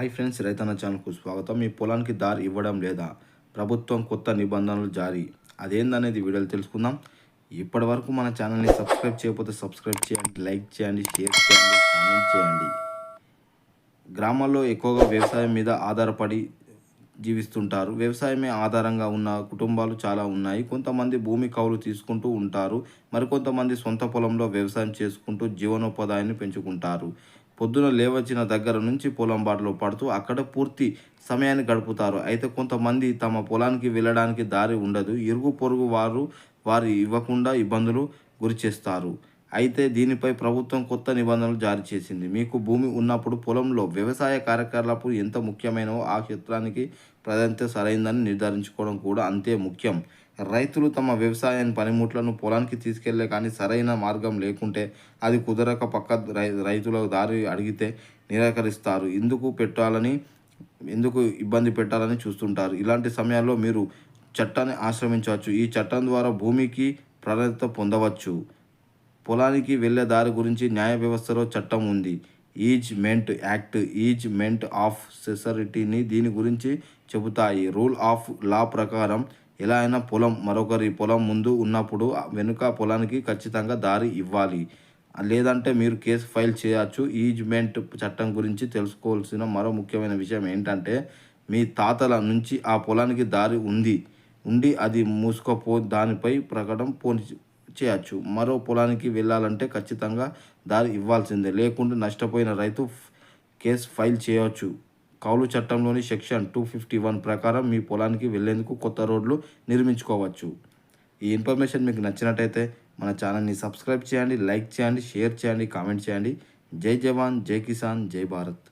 Hi friends రైతన్న ఛానల్కు స్వాగతం. మీ పొలానికి దారి ఇవ్వడం లేదా ప్రభుత్వం కొత్త నిబంధనలు జారీ అదేందనేది వీడియోలు తెలుసుకుందాం. ఇప్పటి వరకు మన ఛానల్ని సబ్స్క్రైబ్ చేయకపోతే సబ్స్క్రైబ్ చేయండి లైక్ చేయండి షేర్ చేయండి కామెంట్ చేయండి. గ్రామాల్లో ఎక్కువగా వ్యవసాయం మీద ఆధారపడి జీవిస్తుంటారు. వ్యవసాయమే ఆధారంగా ఉన్న కుటుంబాలు చాలా ఉన్నాయి. కొంతమంది భూమి కౌలు తీసుకుంటూ ఉంటారు. మరికొంతమంది సొంత పొలంలో వ్యవసాయం చేసుకుంటూ జీవనోపాధాయాన్ని పెంచుకుంటారు. పొద్దున లేవచ్చిన దగ్గర నుంచి పొలం బాటలో పడుతూ అక్కడ పూర్తి సమయాన్ని గడుపుతారు. అయితే కొంతమంది తమ పొలానికి వెళ్ళడానికి దారి ఉండదు. ఇరుగు పొరుగు వారు వారు ఇవ్వకుండా ఇబ్బందులు గురి చేస్తారు అయితే దీనిపై ప్రభుత్వం కొత్త నిబంధనలు జారీ చేసింది. మీకు భూమి ఉన్నప్పుడు పొలంలో వ్యవసాయ కార్యకలాపాలు ఎంత ముఖ్యమైనవో ఆ క్షేత్రానికి ప్రాధాన్యత సరైందని నిర్ధారించుకోవడం కూడా అంతే ముఖ్యం. రైతులు తమ వ్యవసాయాన్ని పనిముట్లను పొలానికి తీసుకెళ్ళే కానీ సరైన మార్గం లేకుంటే అది కుదరక పక్క రై రైతుల దారి అడిగితే నిరాకరిస్తారు. ఎందుకు పెట్టాలని ఎందుకు ఇబ్బంది పెట్టాలని చూస్తుంటారు. ఇలాంటి సమయాల్లో మీరు చట్టాన్ని ఆశ్రమించవచ్చు ఈ చట్టం ద్వారా భూమికి ప్రాధాన్యత పొందవచ్చు. పొలానికి వెళ్ళే దారి గురించి న్యాయ వ్యవస్థలో చట్టం ఉంది. Easement act easement of సెసరిటీని దీని గురించి చెబుతాయి. రూల్ ఆఫ్ లా ప్రకారం ఎలా అయినా పొలం మరొకరి పొలం ముందు ఉన్నప్పుడు వెనుక పొలానికి ఖచ్చితంగా దారి ఇవ్వాలి. లేదంటే మీరు కేసు ఫైల్ చేయొచ్చు. ఈజ్మెంట్ చట్టం గురించి తెలుసుకోవాల్సిన మరో ముఖ్యమైన విషయం ఏంటంటే మీ తాతల నుంచి ఆ పొలానికి దారి ఉంది. ఉండి అది మూసుకోపో దానిపై ప్రకటన పోని చేయొచ్చు. మరో పొలానికి వెళ్ళాలంటే ఖచ్చితంగా దారి ఇవ్వాల్సిందే. లేకుంటే నష్టపోయిన రైతు కేసు ఫైల్ చేయవచ్చు కౌలు చట్టంలోని సెక్షన్ టూ ఫిఫ్టీ వన్ ప్రకారం మీ పొలానికి వెళ్ళేందుకు కొత్త రోడ్లు నిర్మించుకోవచ్చు. ఈ ఇన్ఫర్మేషన్ మీకు నచ్చినట్టయితే మన ఛానల్ని సబ్స్క్రైబ్ చేయండి లైక్ చేయండి షేర్ చేయండి కామెంట్ చేయండి. జై జవాన్ జై కిసాన్ జై భారత్.